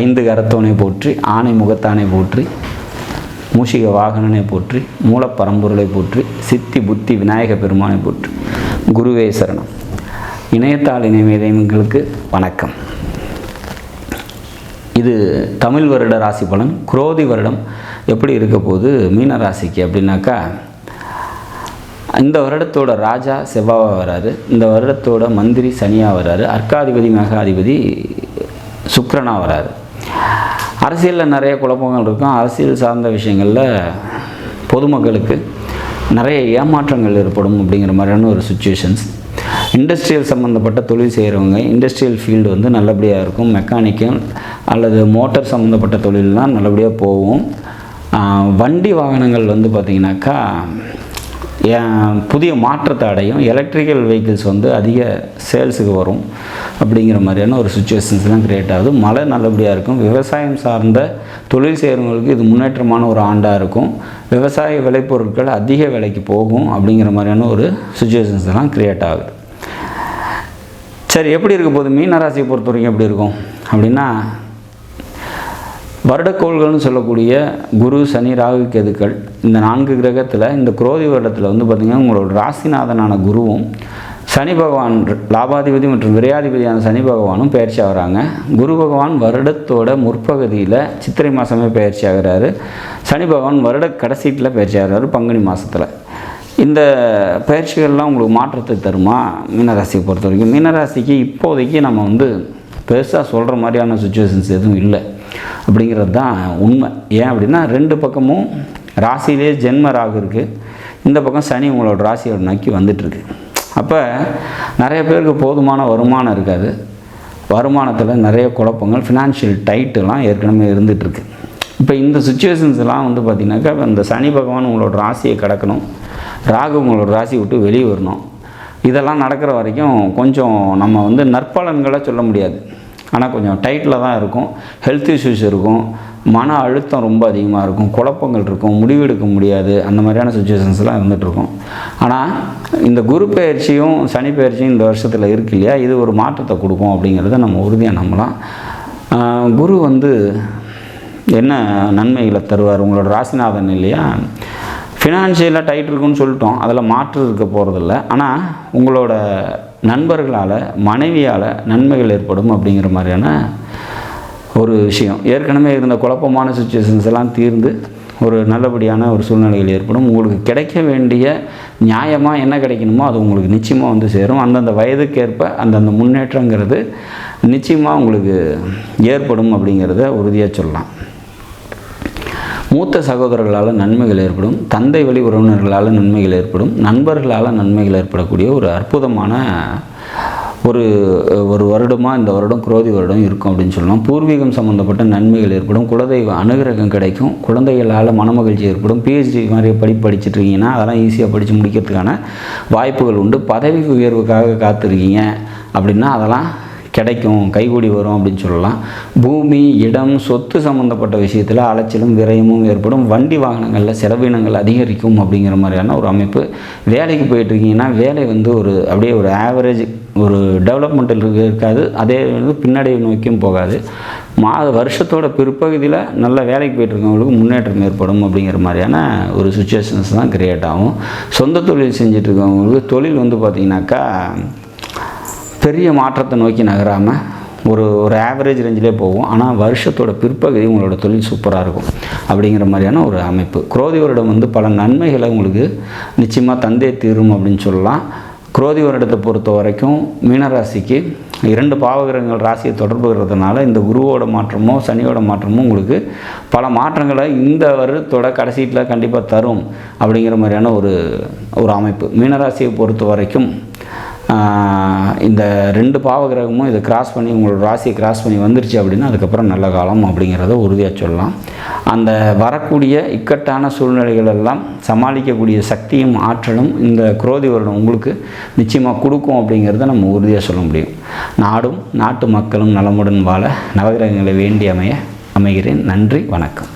ஐந்து கரத்தோனை போற்றி ஆணை முகத்தானை போற்றி மூஷிக வாகனனை போற்றி மூலப்பரம்பொருளை போற்றி சித்தி புத்தி விநாயக பெருமானை போற்றி. குருவே சரணம். இணையத்தாள் இணையங்களுக்கு வணக்கம். இது தமிழ் வருட ராசி பலன். குரோதி வருடம் எப்படி இருக்க போது மீன ராசிக்கு அப்படின்னாக்கா இந்த வருடத்தோட ராஜா செவ்வாவாக வராரு. இந்த வருடத்தோட மந்திரி சனியா வராரு. அர்க்காதிபதி மகாதிபதி சுக்கரனாக வராரு. அரசியலில் நிறைய குழப்பங்கள் இருக்கும். அரசியல் சார்ந்த விஷயங்களில் பொதுமக்களுக்கு நிறைய ஏமாற்றங்கள் ஏற்படும் அப்படிங்கிற மாதிரியான ஒரு சுச்சுவேஷன்ஸ் இண்டஸ்ட்ரியல் சம்மந்தப்பட்ட தொழில் செய்கிறவங்க இண்டஸ்ட்ரியல் ஃபீல்டு வந்து நல்லபடியாக இருக்கும். மெக்கானிக்கல் அல்லது மோட்டார் சம்மந்தப்பட்ட தொழில்லாம் நல்லபடியாக போகும். வண்டி வாகனங்கள் வந்து பார்த்திங்கனாக்கா புதிய மாற்றத்தை அடையும். எலக்ட்ரிக்கல் வெஹிக்கிள்ஸ் வந்து அதிக சேல்ஸுக்கு வரும் அப்படிங்கிற மாதிரியான ஒரு சுச்சுவேஷன்ஸ்லாம் க்ரியேட் ஆகுது. மழை நல்லபடியாக இருக்கும். விவசாயம் சார்ந்த தொழில் செய்கிறவங்களுக்கு இது முன்னேற்றமான ஒரு ஆண்டாக இருக்கும். விவசாய விளைபொருட்கள் அதிக விலைக்கு போகும் அப்படிங்கிற மாதிரியான ஒரு சுச்சுவேஷன்ஸ் எல்லாம் க்ரியேட் ஆகுது. சரி எப்படி இருக்க போகுது? மீனராசியை பொறுத்த வரைக்கும் எப்படி இருக்கும்? அப்படின்னா வருடக்கோள்கள்னு சொல்லக்கூடிய குரு சனி ராகு கேதுக்கள் இந்த நான்கு கிரகத்தில் இந்த குரோதி வருடத்தில் வந்து பார்த்திங்கன்னா உங்களோட ராசிநாதனான குருவும் சனி பகவான் லாபாதிபதி மற்றும் விரையாதிபதியான சனி பகவானும் பயிற்சி ஆகிறாங்க. குரு பகவான் வருடத்தோட முற்பகுதியில் சித்திரை மாதமே பயிற்சி ஆகிறாரு. சனி பகவான் வருட கடைசீட்டில் பயிற்சி ஆகிறாரு பங்குனி மாதத்தில் இந்த பயிற்சிகள்லாம் உங்களுக்கு மாற்றத்தை தருமா? மீனராசியை பொறுத்த வரைக்கும் மீனராசிக்கு இப்போதைக்கு நம்ம வந்து பெருசாக சொல்கிற மாதிரியான சுச்சுவேஷன்ஸ் எதுவும் இல்லை. அப்படிங்கிறது தான் உண்மை. ஏன் அப்படின்னா ரெண்டு பக்கமும் ராசியிலே ஜென்ம ராகு இருக்குது இந்த பக்கம் சனி உங்களோட ராசியோட நோக்கி வந்துட்டுருக்கு. அப்போ நிறைய பேருக்கு போதுமான வருமானம் இருக்காது. வருமானத்தில் நிறைய குழப்பங்கள் ஃபினான்ஷியல் டைட்டெல்லாம் ஏற்கனவே இருந்துகிட்ருக்கு இப்போ இந்த சுச்சுவேஷன்ஸ்லாம் வந்து பார்த்திங்கனாக்கா இந்த சனி பகவான் உங்களோட ராசியை கடக்கணும். ராகு உங்களோட ராசி விட்டு வெளியே வரணும். இதெல்லாம் நடக்கிற வரைக்கும் கொஞ்சம் நம்ம வந்து நற்பலன்களை சொல்ல முடியாது. ஆனால் கொஞ்சம் டைட்டில் தான் இருக்கும். ஹெல்த் இஷ்யூஸ் இருக்கும். மன அழுத்தம் ரொம்ப அதிகமாக இருக்கும். குழப்பங்கள் இருக்கும். முடிவெடுக்க முடியாது. அந்த மாதிரியான சுச்சுவேஷன்ஸ்லாம் இருந்துகிட்ருக்கும் ஆனால் இந்த குரு பயிற்சியும் சனி பயிற்சியும் இந்த வருஷத்தில் இருக்கு இல்லையா? இது ஒரு மாற்றத்தை கொடுக்கும் அப்படிங்கிறத நம்ம உறுதியாக நம்பலாம். குரு வந்து என்ன நன்மைகளை தருவார்? உங்களோட ராசிநாதன் இல்லையா? ஃபினான்ஷியலாக டைட் இருக்குன்னு சொல்லிட்டோம். அதில் மாற்று இருக்க போகிறதில்ல ஆனால் உங்களோட நண்பர்களால் மனைவியால் நன்மைகள் ஏற்படும் அப்படிங்கிற மாதிரியான ஒரு விஷயம். ஏற்கனவே இருந்த குழப்பமான சுச்சுவேஷன்ஸ் எல்லாம் தீர்ந்து ஒரு நல்லபடியான ஒரு சூழ்நிலைகள் ஏற்படும். உங்களுக்கு கிடைக்க வேண்டிய நியாயமாக என்ன கிடைக்கணுமோ அது உங்களுக்கு நிச்சயமாக வந்து சேரும். அந்தந்த வயதுக்கேற்ப அந்தந்த முன்னேற்றங்கிறது நிச்சயமாக உங்களுக்கு ஏற்படும் அப்படிங்கிறத உறுதியாக சொல்லலாம். மூத்த சகோதரர்களால் நன்மைகள் ஏற்படும் தந்தை வழி உறவினர்களால் நன்மைகள் ஏற்படும் நண்பர்களால் நன்மைகள் ஏற்படக்கூடிய ஒரு அற்புதமான ஒரு ஒரு வருடமாக இந்த வருடம் குரோதி வருடம் இருக்கும் அப்படின்னு சொல்லலாம். பூர்வீகம் சம்மந்தப்பட்ட நன்மைகள் ஏற்படும் குலதெய்வ அனுகிரகம் கிடைக்கும் குழந்தைகளால் மனமகிழ்ச்சி ஏற்படும் பிஹெச்டி மாதிரி படிப்பு படிச்சுட்டு இருக்கீங்கன்னா அதெல்லாம் ஈஸியாக படித்து முடிக்கிறதுக்கான வாய்ப்புகள் உண்டு. பதவி உயர்வுக்காக காத்திருக்கீங்க அப்படின்னா அதெல்லாம் கிடைக்கும் கைகூடி வரும் அப்படின்னு சொல்லலாம். பூமி இடம் சொத்து சம்மந்தப்பட்ட விஷயத்தில் அலைச்சலும் விரயமும் ஏற்படும். வண்டி வாகனங்களில் செலவினங்கள் அதிகரிக்கும் அப்படிங்கிற மாதிரியான ஒரு அமைப்பு வேலைக்கு போயிட்டுருக்கீங்கன்னா வேலை வந்து ஒரு அப்படியே ஒரு ஆவரேஜ் ஒரு டெவலப்மெண்ட்டில் இருக்காது. அதே வந்து பின்னடைவு நோக்கியும் போகாது. மாத வருஷத்தோட பிற்பகுதியில் நல்ல வேலைக்கு போயிட்டுருக்கவங்களுக்கு முன்னேற்றம் ஏற்படும் அப்படிங்கிற மாதிரியான ஒரு சுச்சுவேஷன்ஸ் தான் க்ரியேட் ஆகும். சொந்த தொழில் செஞ்சிட்ருக்கவங்களுக்கு தொழில் வந்து பார்த்திங்கனாக்கா பெரிய மாற்றத்தை நோக்கி நகராமல் ஒரு ஒரு ஆவரேஜ் ரேஞ்சிலே போகும் ஆனால் வருஷத்தோட பிற்பகுதி உங்களோட தொழில் சூப்பராக இருக்கும். அப்படிங்கிற மாதிரியான ஒரு அமைப்பு. குரோதி வருடம் வந்து பல நன்மைகளை உங்களுக்கு நிச்சயமாக தந்தே தீரும் அப்படின்னு சொல்லலாம். குரோதி வருடத்தை பொறுத்த வரைக்கும் மீனராசிக்கு இரண்டு பாவகிரகங்கள் ராசியை தொடர்புகிறதுனால இந்த குருவோட மாற்றமோ சனியோட மாற்றமோ உங்களுக்கு பல மாற்றங்களை இந்த வருடத்தோட கடைசீட்டில் கண்டிப்பாக தரும் அப்படிங்கிற மாதிரியான ஒரு ஒரு அமைப்பு. மீனராசியை பொறுத்த வரைக்கும் இந்த ரெண்டு பாவகிரகமும் இதை கிராஸ் பண்ணி உங்களோட ராசியை கிராஸ் பண்ணி வந்துருச்சு அப்படின்னா அதுக்கப்புறம் நல்ல காலம் அப்படிங்கிறத உறுதியாக சொல்லலாம். அந்த வரக்கூடிய இக்கட்டான சூழ்நிலைகள் எல்லாம் சமாளிக்கக்கூடிய சக்தியும் ஆற்றலும் இந்த குரோதி வருடம் உங்களுக்கு நிச்சயமாக கொடுக்கும் அப்படிங்கிறத நம்ம உறுதியாக சொல்ல முடியும். நாடும் நாட்டு மக்களும் நலமுடன் வாழ நவகிரகங்களை வேண்டி அமைய அமைகிறேன். நன்றி வணக்கம்.